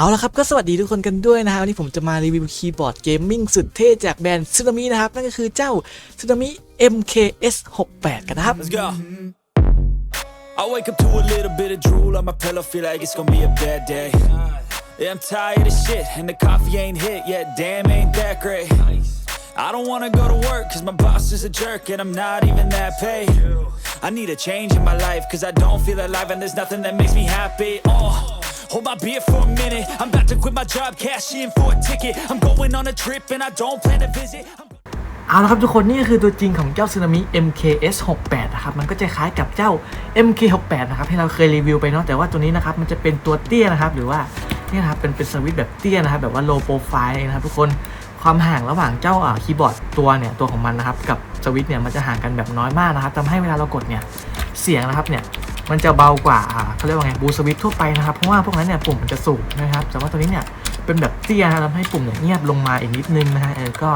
เอาละครับก็สวัสดีทุกคนกันด้วยนะฮะวันนี้ผมจะมารีวิวคีย์บอร์ดเกมมิ่งสุดเท่จากแบรนด์ซึนามินะครับ นั่นก็คือเจ้าซึนามิ MKS 68กันนะครับ Let's go. I wake up to a little bit of drool on my pillow, feel like it's gonna be a bad day. Yeah, I'm tired of shit, and the coffee ain't hit yet. Damn, ain't that great. I don't wanna go to work, cause my boss is a jerk, and I'm not even that paid. I need a change in my life, cause I don't feel alive, and there's nothing that makes me happy. Oh. Hold my beer for a minute. I'm about to quit my job, cash in for a ticket. I'm going on a trip and I don't plan to visit. I'm เอาละครับทุกคนนี่คือตัวจริงของเจ้าซึนามิ MKS 68นะครับมันก็จะคล้ายกับเจ้า MK 68นะครับที่เราเคยรีวิวไปเนาะแต่ว่าตัวนี้นะครับมันจะเป็นตัวเตี้ยนะครับหรือว่าเนี่ยนะครับเป็นเป็นสวิตช์แบบเตี้ยนะครับแบบว่าโลโปรไฟล์นะครับทุกคน ความห่างระหว่างเจ้าคีย์บอร์ดตัวเนี่ยตัวของมันนะครับกับสวิตช์เนี่ยมันจะห่างกันแบบน้อยมากนะครับทำให้เวลาเรากดเนี่ยเสียงนะครับเนี่ยมันจะเบากว่าเขาเรียกว่าไงบูสวิตช์ทั่วไปนะครับเพราะว่าพวกนั้นเนี่ยปุ่มมันจะสูงนะครับแต่ว่าตัวนี้เนี่ยเป็นแบบเตี้ยนทำให้ปุ่มเนี่ยเงียบลงมาอีกนิดนึงนะฮะเออก็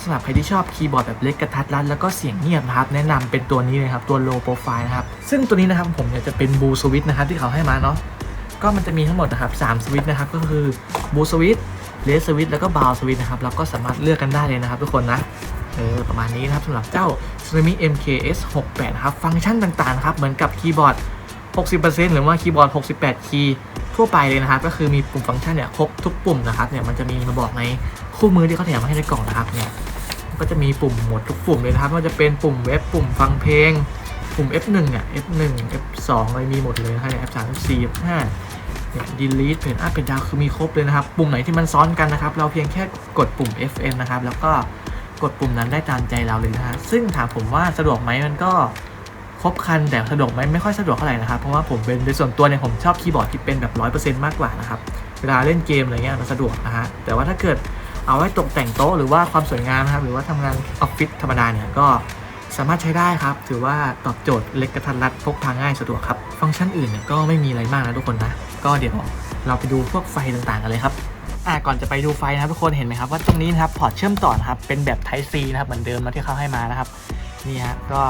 สำหรับใครที่ชอบคีย์บอร์ดแบบเล็กกระทัดรัดแล้วก็เสียงเงียบนะครับ แนะนำเป็นตัวนี้เลยครับ ตัว low profile นะครับ ซึ่งตัวนี้นะครับผมเนี่ยจะเป็นบูสวิตนะครับที่เขาให้มาเนาะก็มันจะมีทั้งหมดนะครับ3สวิตนะครับก็คือบูสวิต เลสสวิตแล้วก็บาวสวิตนะครับเราก็สามารถเลือกกันได้เลยนะครับทุกคนนะเออประมาณนี้นะครับสำหรับเจ้า Tsunami MKS 68นะครับฟังก์ชันต่างๆครับเหมือนกับคีย์บอร์ด 60%หรือว่าคีย์บอร์ด 68 คีย์ทั่วไปเลยนะครับ ก็คือมีปุ่มฟังก์ชันเนี่ยครบทุกปุ่มนะครับเนี่ยมันจะมีมาบอกในคู่มือที่เขาแถมมาให้ในกล่องนะครับเนี่ยก็จะมีปุ่มหมดทุกปุ่มเลยนะครับม่ว่าจะเป็นปุ่มเว็บปุ่มฟังเพลง ปุ่ม F1 เนี่ย F1 F2 อะไรมีหมดเลยนะครับ F3 F4 F5 เนี่ย delete เพนอัพเป็นดาวคือมีครบเลยนะครับ ปุ่มไหนที่มันซ้อนกันนะครับ เราเพียงแค่กดปุ่ม FN นะครับ แล้วก็กดปุ่มนั้นได้ตามใจเราเลยนะฮะซึ่งถามผมว่าสะดวกไหมมันก็ครบครันแต่สะดวกไหมไม่ค่อยสะดวกเท่าไหร่นะครับ เพราะว่าผมเป็นโดยส่วนตัวเนี่ยผมชอบคีย์บอร์ดที่เป็นแบบ100%มากกว่านะครับ เวลาเล่นเกมอะไรเงี้ยมันสะดวกนะฮะ แต่ว่าถ้าเกิดเอาไว้ตกแต่งโต๊ะหรือว่าความสวยงามนะครับ หรือว่าทำงานออฟฟิศธรรมดาเนี่ยก็สามารถใช้ได้ครับ ถือว่าตอบโจทย์เล็กกระทัดรัดพกพาง่ายสะดวกครับ ฟังก์ชันอื่นเนี่ยก็ไม่มีอะไรมากนะทุกคนนะ ก็เดี๋ยวเราไปดูพวกไฟต่างๆกันเลยครับอ่าก่อนจะไปดูไฟนะครับทุกคนเห็นไหมครับว่าตรงนี้นะครับพอร์ตเชื่อมต่อนะครับเป็นแบบ Type C นะครับเหมือนเดิมนะที่เขาให้มานะครับนี่ฮะก็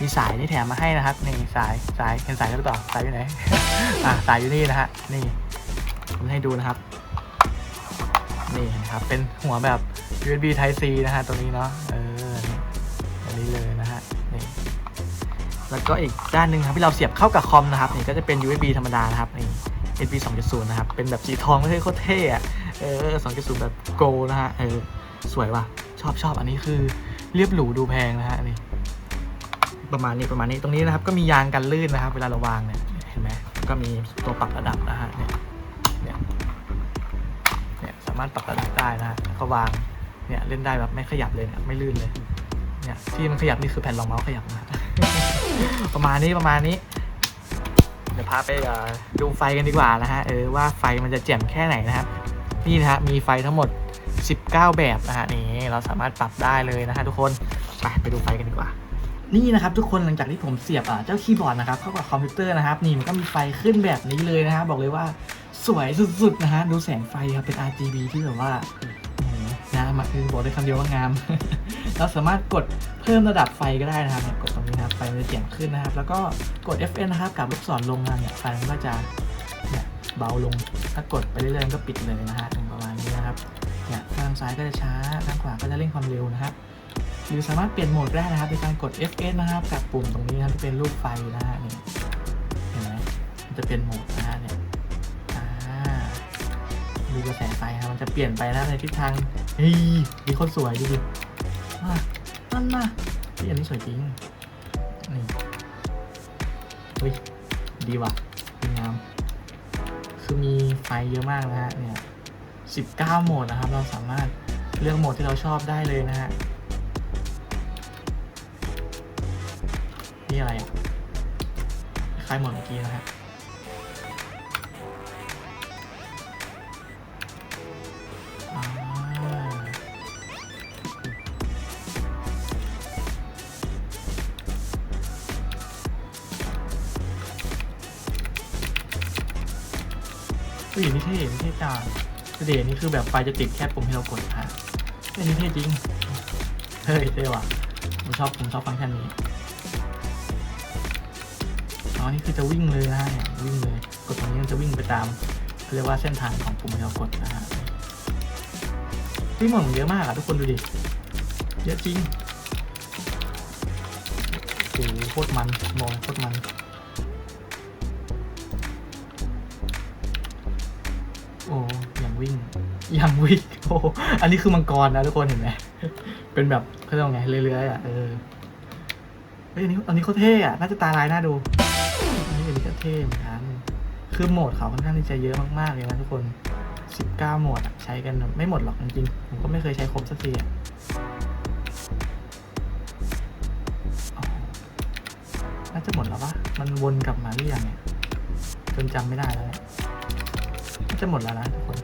มีสายนี่แถมมาให้นะครับนี่สายสายเห็นสายหรือเปล่าสายอยู่ไหนอ่าสายอยู่นี่นะฮะนี่ผมให้ดูนะครับนี่นะครับเป็นหัวแบบ USB Type C นะฮะตรงนี้เนาะเอออันนี้เลยนะฮะนี่แล้วก็อีกด้านหนึ่งครับที่เราเสียบเข้ากับคอมนะครับนี่ก็จะเป็น USB ธรรมดานะครับนี่ USB 2.0 นะครับ เป็นแบบสีทองไม่ใช่โคตรเท่อะเออ 2.0 แบบโกลนะฮะ เออ สวยว่ะ ชอบชอบอันนี้คือเรียบหรูดูแพงนะฮะนี่ ประมาณนี้ประมาณนี้ ตรงนี้นะครับ ก็มียางกันลื่นนะครับ เวลาเราวางเนี่ย เห็นไหม ก็มีตัวปรับระดับนะฮะ เนี่ย เนี่ย เนี่ย สามารถปรับระดับได้นะฮะก็วาง เนี่ย เล่นได้แบบไม่ขยับเลยเนี่ย ไม่ลื่นเลย เนี่ย ที่มันขยับนี่คือแผ่นรองเมาส์ขยับนะประมาณนี้ประมาณนี้ เดี๋ยวพาไปดูไฟกันดีกว่านะฮะเออว่าไฟมันจะแจ่มแค่ไหนนะครับนี่นะฮะมีไฟทั้งหมด 19 แบบนะฮะนี่เราสามารถปรับได้เลยนะฮะทุกคนไปไปดูไฟกันดีกว่า นี่นะครับทุกคนหลังจากที่ผมเสียบอะเจ้าคีย์บอร์ดนะครับเข้ากับคอมพิวเตอร์นะครับนี่มันก็มีไฟขึ้นแบบนี้เลยนะฮะบอกเลยว่าสวยสุดๆนะฮะดูแสงไฟครับเป็น RGB ที่แบบว่าโอ้โหนะมาคือบอกได้คำเดียวว่างาม เราสามารถกดเพิ่มระดับไฟก็ได้นะครับเนี่ยกดตรงนี้นะครับไฟมันจะแจ่มขึ้นนะครับ แล้วก็กด FN นะครับกับลูกศรลงมาเนี่ยไฟมันก็จะเนี่ยเบาลงถ้ากดไปเรื่อยๆก็ปิดเลยนะฮะประมาณนี้นะครับเนี่ยทางซ้ายก็จะช้าทางขวาก็จะเร่งความเร็วนะครับหรือสามารถเปลี่ยนโหมดได้นะครับโดยการกด FN นะครับกับปุ่มตรงนี้นะครับที่เป็นรูปไฟนะฮะนี่เห็นไหมมันจะเป็นโหมดนะฮะเนี่ยดูกระแสไฟครับมันจะเปลี่ยนไปนะในทิศทางเฮ้ยมีคนสวยดูดิ อะนั่นนะพี่อันนี้สวยจริง นี่ เฮ้ย ดีว่ะดีงาม คือมีไฟเยอะมากนะฮะ เนี่ย 19 โหมดนะครับ เราสามารถเลือกโหมดที่เราชอบได้เลยนะฮะ นี่อะไรอะคล้ายๆหมดเมื่อกี้นะฮะ อุ้ยนี่เท่นี่เท่จังเดี๋ยวนี้คือแบบไฟจะติดแค่ปุ่มที่เรากดฮะอันนี้เท่จริง เฮ้ยเท่ว่ะผมชอบผมชอบฟังก์ชันนี้อ๋อนี่คือจะวิ่งเลยนะฮะเนี่ยวิ่งเลย กดตรงนี้มันจะวิ่งไปตามเรียกว่าเส้นทางของปุ่มที่เรากดนะฮะที่หมดมันเยอะมากอะทุกคนดูดิ เยอะจริงโอ้โหโคตรมันมองโคตรมัน โอ้ยังวิ่งยังวิ่งโอ้อันนี้คือมังกรนะทุกคนเห็นไหมเป็นแบบเขาเรียกว่าไงเรื่อยๆอะเออเฮ้ยอันนี้อันนี้เขาเท่อะน่าจะตาลายน่าดูอันนี้อันนี้ก็เท่เหมือนกันคือโหมดเขาค่อนข้างที่จะเยอะมากๆเลยนะทุกคน 19 โหมดใช้กันไม่หมดหรอกจริงๆผมก็ไม่เคยใช้ครบสักทีอะน่าจะหมดแล้วปะมันวนกลับมาหรือยังเนี่ยจนจำไม่ได้แล้วเนี่ย จะหมดแล้วนะทุกคน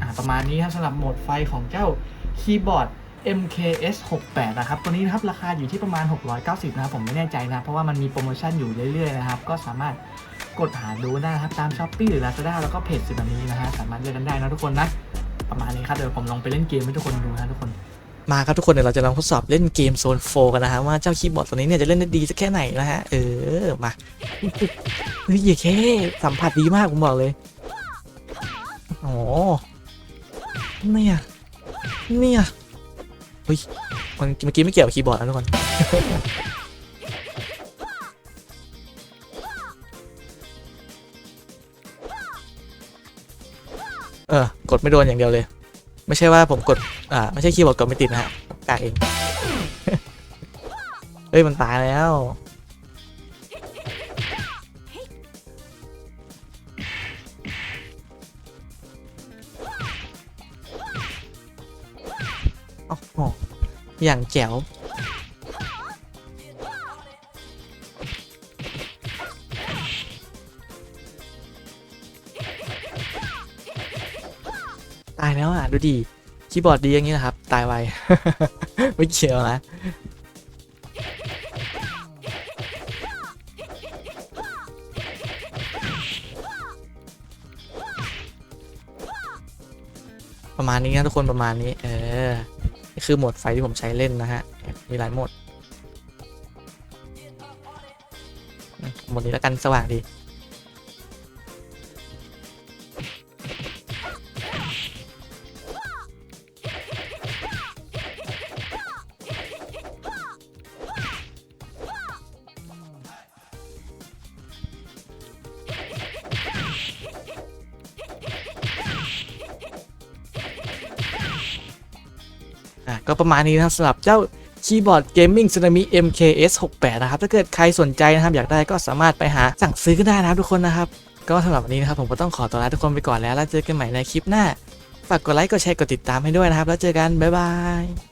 อ่าประมาณนี้ครับสำหรับโหมดไฟของเจ้าคีย์บอร์ด MKS 68นะครับ ตัวนี้นะครับราคาอยู่ที่ประมาณ 690 นะครับ ผมไม่แน่ใจนะ เพราะว่ามันมีโปรโมชั่นอยู่เรื่อยๆนะครับ ก็สามารถกดหาดูได้นะครับ ตาม s h อ p e e หรือ Lazada แล้วก็เพจสิแบบนี้นะฮะ สามารถเลือกกันได้นะทุกคนนะ ประมาณนี้ครับ เดี๋ยวผมลองไปเล่นเกมให้ทุกคนดูนะทุกคน มาครับทุกคนเดี๋ยวเราจะลองทดสอบเล่นเกมโซน4กันนะฮะว่าเจ้าคีย์บอร์ดตัวนี้เนี่ยจะเล่นได้ดีสักแค่ไหนนะฮะเออมาเฮ้ยแค่สัมผัสดีมากผมบอกเลยโอ้เนี่ยเนี่ยเฮ้ยมันเมื่อกี้ไม่เกี่ยวกับคีย์บอร์ดนะทุกคนเออกดไม่โดนอย่างเดียวเลย ไม่ใช่ว่าผมกด อ่า ไม่ใช่คีย์บอร์ดกดไม่ติดนะฮะกากเอง เฮ้ย มันตายแล้ว โอ้โห อย่างแจ๋ว แล้วอะ ดูดิคีย์บอร์ดดีอย่างนี้นะครับ ตายไว ไม่เกี่ยวนะประมาณนี้นะทุกคนประมาณนี้ เออนี่คือโหมดไฟที่ผมใช้เล่นนะฮะ มีหลายโหมดโหมดนี้แล้วกันสว่างดี ก็ประมาณนี้นะครับสำหรับเจ้าคีย์บอร์ดเกมมิ่งซูนามิ MKS 68 นะครับ ถ้าเกิดใครสนใจนะครับอยากได้ก็สามารถไปหาสั่งซื้อก็ได้นะครับทุกคนนะครับ ก็สำหรับวันนี้นะครับผมก็ต้องขอตัวลาทุกคนไปก่อนแล้วแล้วเจอกันใหม่ในคลิปหน้า ฝากกดไลค์กดแชร์กดติดตามให้ด้วยนะครับ แล้วเจอกันบ๊ายบาย